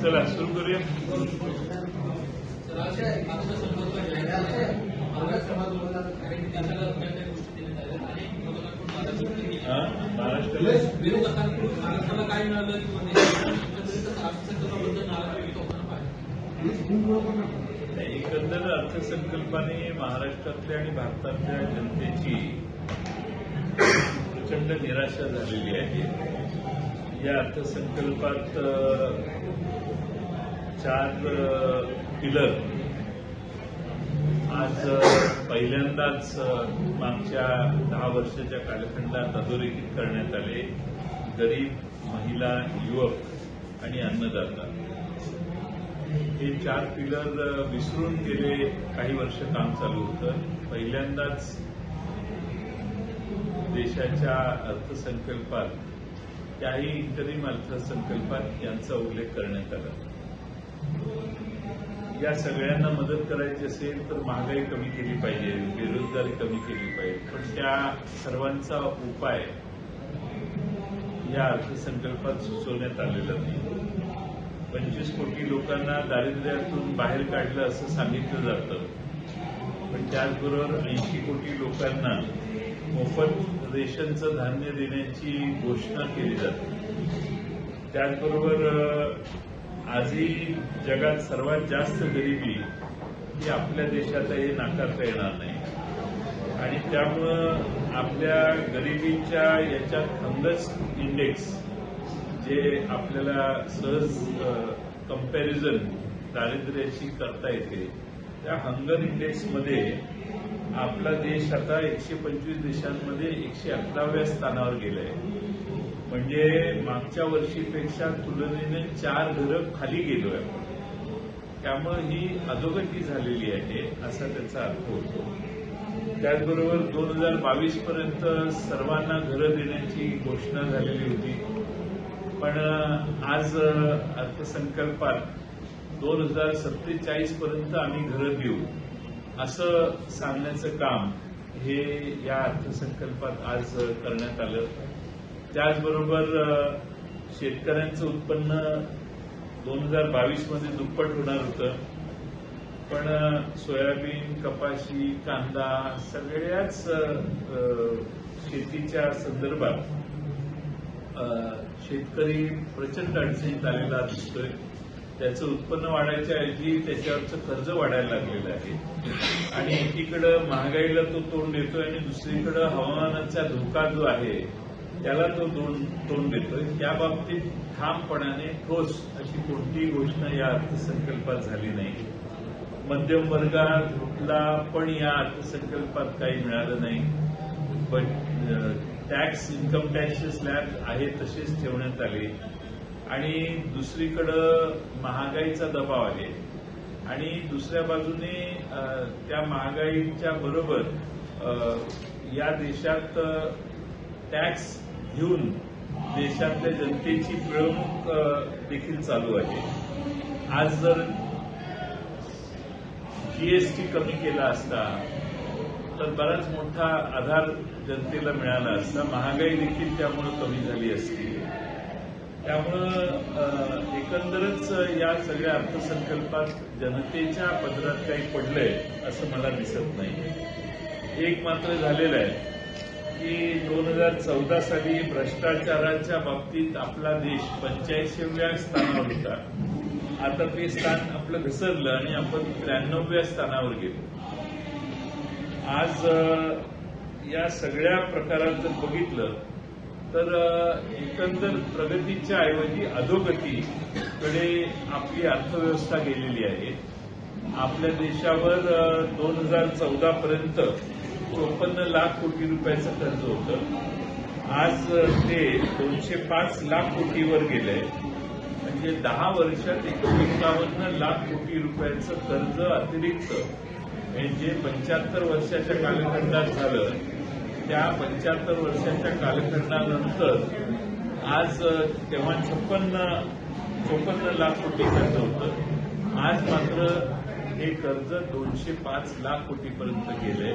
चला सुरू करूया. महाराष्ट्राला. काय मिळालं नाही, एकंदर अर्थसंकल्पाने महाराष्ट्रातल्या आणि भारतातल्या जनतेची प्रचंड निराशा झालेली आहे. या अर्थसंकल्पात चार पिलर आज पहिल्यांदाच मागच्या दहा वर्षाच्या कालखंडात अधोरेखित करण्यात आले गरीब महिला युवक आणि अन्नदाता. हे चार पिलर विसरून गेले काही वर्ष काम चालू होतं. पहिल्यांदाच देशाच्या अर्थसंकल्पात त्याही इंटरिम अर्थसंकल्पात यांचा उल्लेख करण्यात आला. या सगळ्यांना मदत करायची असेल तर महागाई कमी केली पाहिजे बेरोजगारी कमी केली पाहिजे. पण त्या सर्वांचा उपाय या अर्थसंकल्पात सुचवण्यात आलेला नाही. पंचवीस कोटी लोकांना दारिद्र्यातून बाहेर काढलं असं सांगितलं जातं. पण त्याचबरोबर ऐंशी कोटी लोकांना मोफत रेशनचं धान्य देण्याची घोषणा केली जाते. त्याचबरोबर आजही जगात सर्वात जास्त गरिबी ही आपल्या देशात हे नाकारता येणार नाही. आणि त्यामुळं आपल्या गरिबीच्या याच्यात हंगस इंडेक्स जे आपल्याला सहज कंपॅरिझन दारिद्र्याची करता येते. त्या हंगर इंडेक्समध्ये आपला देश आता एकशे पंचवीस देशांमध्ये एकशे अकराव्या स्थानावर गेलाय. म्हणजे मागच्या वर्षीपेक्षा तुलनेने चार घरं खाली गेलो आपण. त्यामुळे ही अधोगती झालेली आहे असा त्याचा अर्थ होतो. त्याचबरोबर दोन हजार बावीस पर्यंत सर्वांना घरं देण्याची घोषणा झालेली होती. पण आज अर्थसंकल्पात दोन हजार सत्तेचाळीस पर्यंत आम्ही घरं देऊ असं सांगण्याचं काम हे या अर्थसंकल्पात आज करण्यात आलं. त्याचबरोबर शेतकऱ्यांचं उत्पन्न दोन हजार बावीसमध्ये दुप्पट होणार होतं. पण सोयाबीन कपाशी कांदा सगळ्याच शेतीच्या संदर्भात शेतकरी प्रचंड अडचणीत आलेला दिसतोय. त्याचं उत्पन्न वाढायच्या ऐवजी त्याच्यावरचं कर्ज वाढायला लागलेलं आहे. आणि एकीकडं महागाईला तो तोंड देतोय आणि दुसरीकडं हवामानाचा धोका जो आहे त्याला तो दोन तोंड देतोय. त्या बाबतीत ठामपणाने ठोस अशी कोणतीही घोषणा या अर्थसंकल्पात झाली नाही. मध्यम वर्गाला पण या अर्थसंकल्पात काही मिळालं नाही. पण टॅक्स इन्कम टॅक्सचे स्लॅब आहे तसेच ठेवण्यात आले. आणि दुसरीकडं महागाईचा दबाव आहे. आणि दुसऱ्या बाजूने त्या महागाईच्या बरोबर या देशात टॅक्स घेऊन देशातल्या जनतेची पिळवणूक देखील चालू आहे. आज जर जीएसटी कमी केला असता तर बराच मोठा आधार जनतेला मिळाला असता. महागाई देखील त्यामुळे कमी झाली असती. त्यामुळं एकंदरच या सगळ्या अर्थसंकल्पात जनतेच्या पदरात काही पडलंय असं मला दिसत नाही एक मात्र झालेलं आहे. की दोन हजार चौदा साली भ्रष्टाचाराच्या बाबतीत आपला देश पंच्याऐंशीव्या स्थानावर होता. आता ते स्थान आपलं घसरलं आणि आपण त्र्याण्णव्या स्थानावर गेलो. आज या सगळ्या प्रकारात जर बघितलं तर एकंदर प्रगतीच्या ऐवजी अधोगतीकडे आपली अर्थव्यवस्था गेलेली आहे. आपल्या देशावर दोन हजार चौदा पर्यंत चोपन्न लाख कोटी रुपयाचं कर्ज होतं. आज ते दोनशे पाच लाख कोटीवर गेलंय. म्हणजे दहा वर्षात एकूण एकावन्न लाख कोटी रुपयाचं कर्ज अतिरिक्त म्हणजे पंच्याहत्तर वर्षाच्या कालखंडात झालं. त्या पंच्याहत्तर वर्षाच्या कालखंडानंतर आज तेव्हा छप्पन्न चोपन्न लाख कोटी कर्ज होतं. आज मात्र हे कर्ज दोनशे पाच लाख कोटीपर्यंत गेलंय.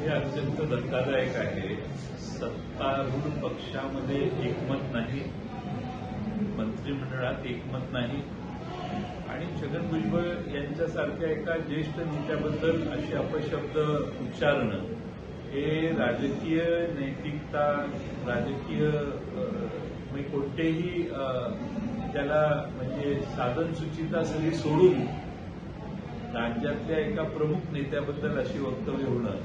हे अत्यंत धक्कादायक आहे. सत्तारूढ पक्षामध्ये एकमत नाही. मंत्रिमंडळात एकमत नाही. आणि छगन भुजबळ यांच्यासारख्या एका ज्येष्ठ नेत्याबद्दल असे अपशब्द उच्चारणं हे राजकीय नैतिकता राजकीय म्हणजे कोणतेही त्याला म्हणजे साधन सुचिता सगळी सोडून राज्यातल्या एका प्रमुख नेत्याबद्दल अशी वक्तव्य होणं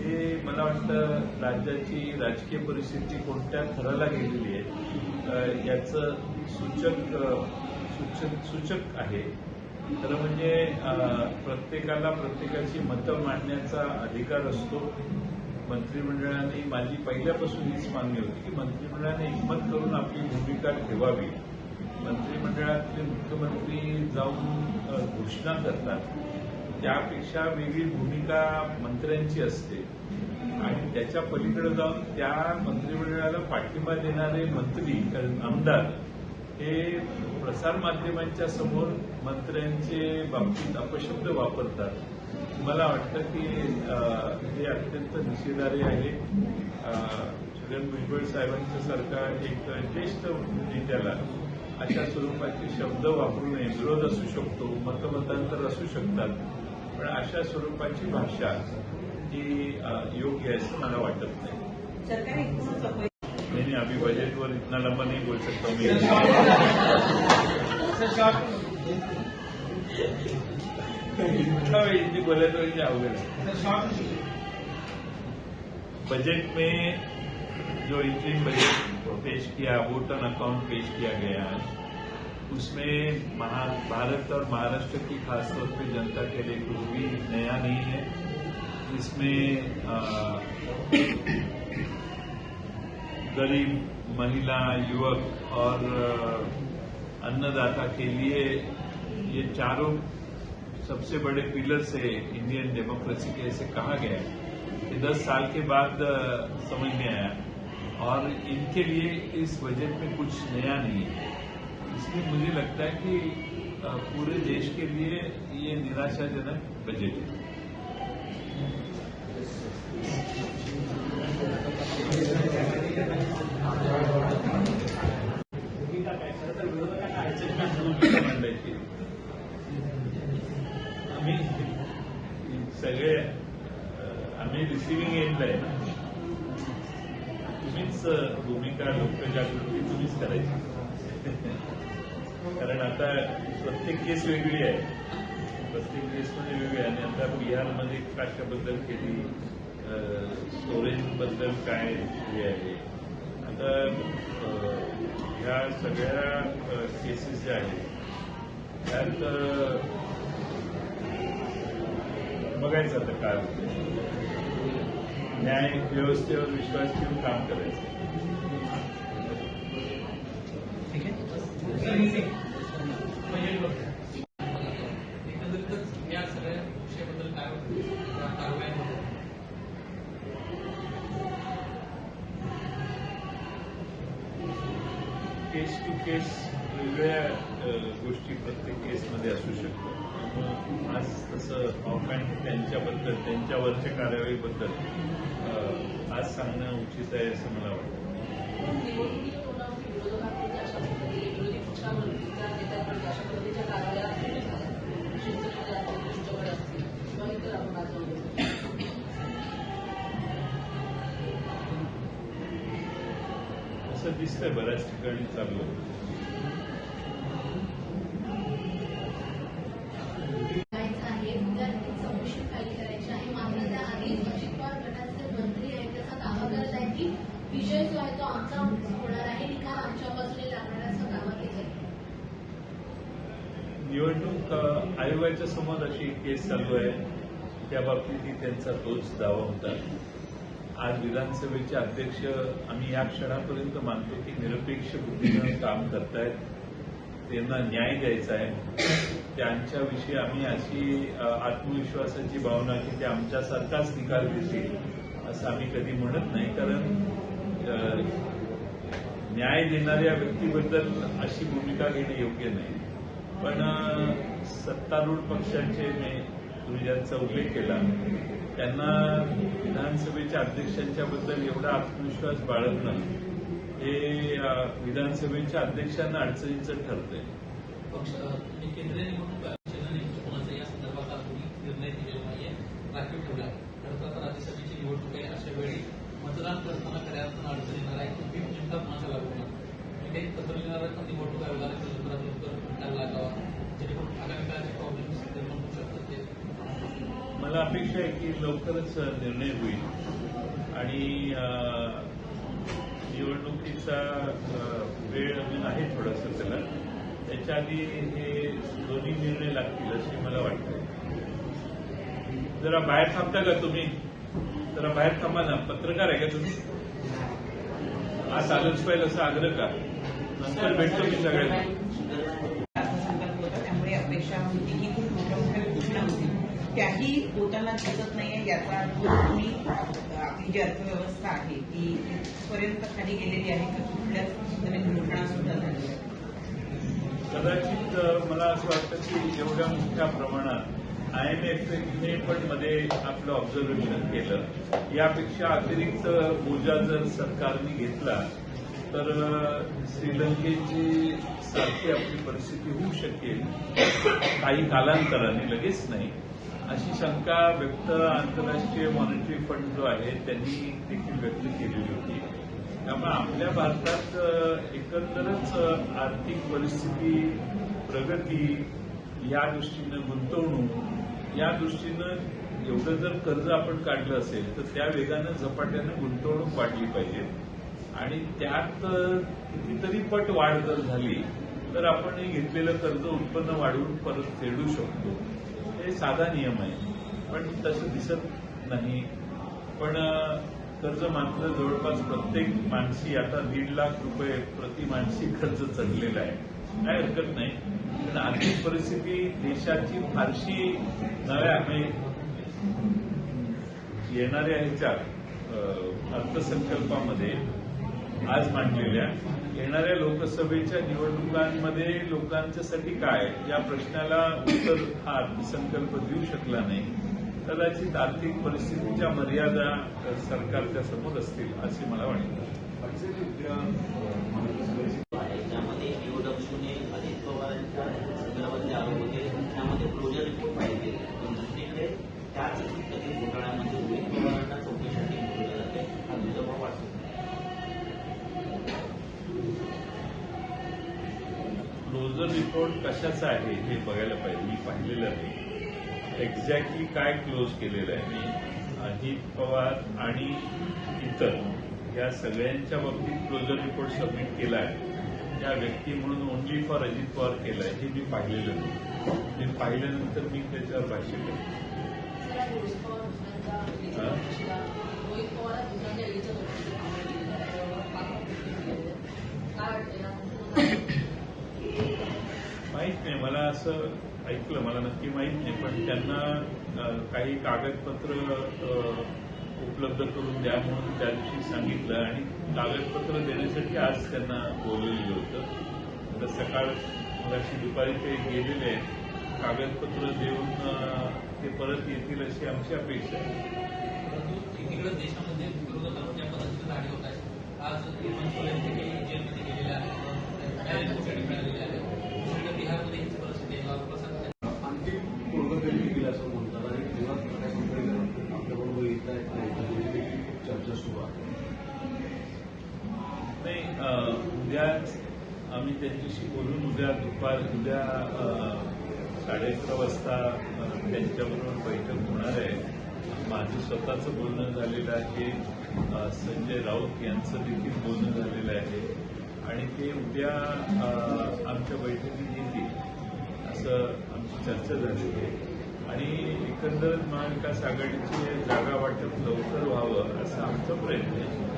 हे मला वाटतं राज्याची राजकीय परिस्थिती कोणत्या थराला गेलेली आहे याचं सूचक सूचक सूचक आहे. खरं म्हणजे प्रत्येकाला प्रत्येकाची मतं मांडण्याचा अधिकार असतो. मंत्रिमंडळाने माझी पहिल्यापासून हीच मागणी होती की मंत्रिमंडळाने हिंमत करून आपली भूमिका ठेवावी. मंत्रिमंडळातले मुख्यमंत्री जाऊन घोषणा करतात. त्यापेक्षा वेगळी भूमिका मंत्र्यांची असते. आणि त्याच्या पलीकडे जाऊन त्या मंत्रिमंडळाला पाठिंबा देणारे मंत्री आमदार हे प्रसारमाध्यमांच्या समोर मंत्र्यांचे बाबतीत अपशब्द वापरतात. मला वाटतं की हे अत्यंत निषेधार्ह आहे. छगन भुजबळ साहेबांच्या सारखा एक ज्येष्ठ नेत्याला अशा स्वरूपाचे शब्द वापरू नये. विरोध असू शकतो मतमतांतर असू शकतात. पण अशा स्वरूपाची भाषा ही योग्य आहे मला वाटत नाही. नहीं अभी बजट पर इतना लंबा नहीं बोल सकता हूँ मैं इतना हिंदी बोले तो अवघड है बजट में जो इंट्रीम बजट पेश किया वोटन अकाउंट पेश किया गया है उसमें भारत और महाराष्ट्र की खासतौर पे जनता के लिए कुछ भी नया नहीं है। इसमें गरीब, महिला, युवक और अन्नदाता के लिए ये चारों सबसे बड़े पिलर से इंडियन डेमोक्रेसी के ऐसे कहा गया ये दस साल के बाद समझ में आया। और इनके लिए इस बजट में कुछ नया नहीं है। इसलिए मुझे लगता है कि पूरे देश के लिए ये निराशाजनक बजट है। आम्ही सगळे आम्ही रिसिव्हिंग एंडला आहे तुम्हीच भूमिका लोकजागृती तुम्हीच करायची. कारण आता प्रत्येक केस वेगळी आहे. प्रत्येक केसमध्ये वेगळी आहे. आणि आता बिहारमध्ये कशाबद्दल केली स्टोरेजबद्दल काय हे आहे. आता ह्या सगळ्या केसेस ज्या आहेत त्यात बघायचं आता काय न्याय व्यवस्थेवर विश्वास ठेवून काम करायचं. एकंदरीतच या सगळ्या विषयाबद्दल काय होतं कारवाई केस टू केस वेगवेगळ्या गोष्टी प्रत्येक केसमध्ये असू शकतात. आज तसं ऑफहँड त्यांच्याबद्दल त्यांच्यावरच्या कारवाईबद्दल आज सांगणं उचित आहे असं मला वाटतं. असं आहे बऱ्याच ठिकाणी चाललं निवडणूक आयोगाच्या समोर अशी केस चालू आहे त्या बाबतीत त्यांचा तोच दावा होता आज विधानसभेचे अध्यक्ष आम्ही या क्षणापर्यंत मानतो की निरपेक्ष बुद्धीनं काम करतायत. त्यांना न्याय द्यायचा आहे. त्यांच्याविषयी आम्ही अशी आत्मविश्वासाची भावना की ते आमच्यासारखाच निकाल देतील असं आम्ही कधी म्हणत नाही. कारण न्याय देणाऱ्या व्यक्तीबद्दल अशी भूमिका घेणं योग्य नाही. पण सत्तारूढ पक्षाचे ने उल्लेख केला. त्यांना विधानसभेच्या अध्यक्षांच्या बद्दल एवढा आत्मविश्वास बाळगणं हे विधानसभेच्या अध्यक्षांना अडचणीचं ठरतंय. पक्ष तुम्ही केंद्रीय निवडणूक आयोगाच्या नेमकं कोणाचा या मला अपेक्षा आहे की लवकरच निर्णय होईल. आणि निवडणुकीचा वेळ अजून आहे थोडासा त्याला. त्याच्या आधी हे दोन्ही निर्णय लागतील असे मला वाटतं जरा बाहेर थांबता का तुम्ही? जरा बाहेर थांबा ना. पत्रकार आहे का तुम्ही? आज आलंच पाहिजे असा आग्रह का? नंतर भेटतो मी सगळ्यांना अर्थसंकल्प होता त्यामुळे अपेक्षा होती की खूप मोठ्या मोठ्या घोषणा होतील त्याही होताना दिसत नाहीये याचा अर्थ तुम्ही आपली जी अर्थव्यवस्था आहे ती पर्यंत खाली गेलेली आहे की? कुठल्याच नवीन घोषणा सुद्धा झाली आहे? कदाचित मला असं वाटतं की एवढ्या मोठ्या प्रमाणात आयएमएफने पण मध्ये आपलं ऑब्झर्वेशन केलं. यापेक्षा अतिरिक्त ऊर्जा जर सरकारने घेतला तर श्रीलंकेची सारखी आपली परिस्थिती होऊ शकेल. काही कालांतराने लगेच नाही. अशी शंका व्यक्त आंतरराष्ट्रीय मॉनिटरी फंड जो आहे त्यांनी देखील व्यक्त केलेली होती. त्यामुळे आपल्या भारतात एकंदरच आर्थिक परिस्थिती प्रगती या दृष्टीनं गुंतवणूक या दृष्टीनं एवढं जर कर्ज आपण काढलं असेल तर त्या वेगानं झपाट्यानं गुंतवणूक वाढली पाहिजे. आणि त्यात कितीतरी पट वाढ जर झाली तर आपण हे घेतलेलं कर्ज उत्पन्न वाढवून परत फेडू शकतो. हे साधा नियम आहे. पण तसं दिसत नाही. पण कर्ज मात्र जवळपास प्रत्येक माणसी आता दीड लाख रुपये प्रति मानसी खर्च चढलेला आहे. काय हरकत नाही. पण आर्थिक परिस्थिती देशाची फारशी नव्या म्हणजे येणाऱ्या ह्याच्या अर्थसंकल्पामध्ये आज मांडलेल्या येणाऱ्या लोकसभेच्या निवडणुकांमध्ये लोकांच्यासाठी काय? या प्रश्नाला उत्तर हा अर्थसंकल्प देऊ शकला नाही. कदाचित आर्थिक परिस्थितीच्या मर्यादा सरकारच्या समोर असतील असे मला वाटतं. आहे त्यामध्ये ईओडब्ल्यूने अजित पवारांच्या संदर्भातले आरोप होते. त्यामध्ये क्लोजर रिपोर्ट पाहिजे पण दुसरीकडे त्याच रिपोर्ट कशाचा आहे हे बघायला पाहिजे. मी पाहिलेलं नाही. एक्झॅक्टली काय क्लोज केलेलं आहे मी? अजित पवार आणि इतर. या सगळ्यांच्या बाबतीत क्लोजर रिपोर्ट सबमिट केला आहे. त्या व्यक्ती म्हणून ओनली फॉर अजित पवार केलं आहे हे मी पाहिलेलं नाही. मी पाहिल्यानंतर मी त्याच्यावर भाष्य करतो सर, आज रोहित पवार दुसऱ्यांदा यायचं पक्षाला रोहित पवार दुसऱ्यांदा यायचं पक्षाला काय वाटतं या संदर्भात? माहीत नाही. मला असं ऐकलं मला नक्की माहीत नाही पण त्यांना काही कागदपत्र उपलब्ध करून द्या म्हणून त्या दिवशी सांगितलं आणि कागदपत्र देण्यासाठी आज त्यांना बोलवलेलं होतं. तर सकाळ मगाशी दुपारी ते गेलेले आहेत. कागदपत्र देऊन ते परत येतील अशी आमची अपेक्षा आहे. परंतु देशामध्ये ज्या पद्धतीने होत आज हेमंत सोरेन जेलमध्ये गेलेले आहेत. असं म्हणतात आणि तेव्हा प्रकाश आंबेडकर आपल्याबरोबर येत आहेत नाही चर्चा सुरू आहे नाही उद्या आम्ही त्यांच्याशी बोलून उद्या दुपार उद्या साडे अकरा वाजता त्यांच्याबरोबर बैठक होणार आहे. माझं स्वतःचं बोलणं झालेलं आहे. संजय राऊत यांचं देखील बोलणं झालेलं आहे. आणि ते उद्या आमच्या बैठकीत येतील. असं आमची चर्चा झाली आहे. आणि एकंदर महाविकास आघाडीची जागा वाटप लवकर व्हावं असा आमचा प्रयत्न आहे.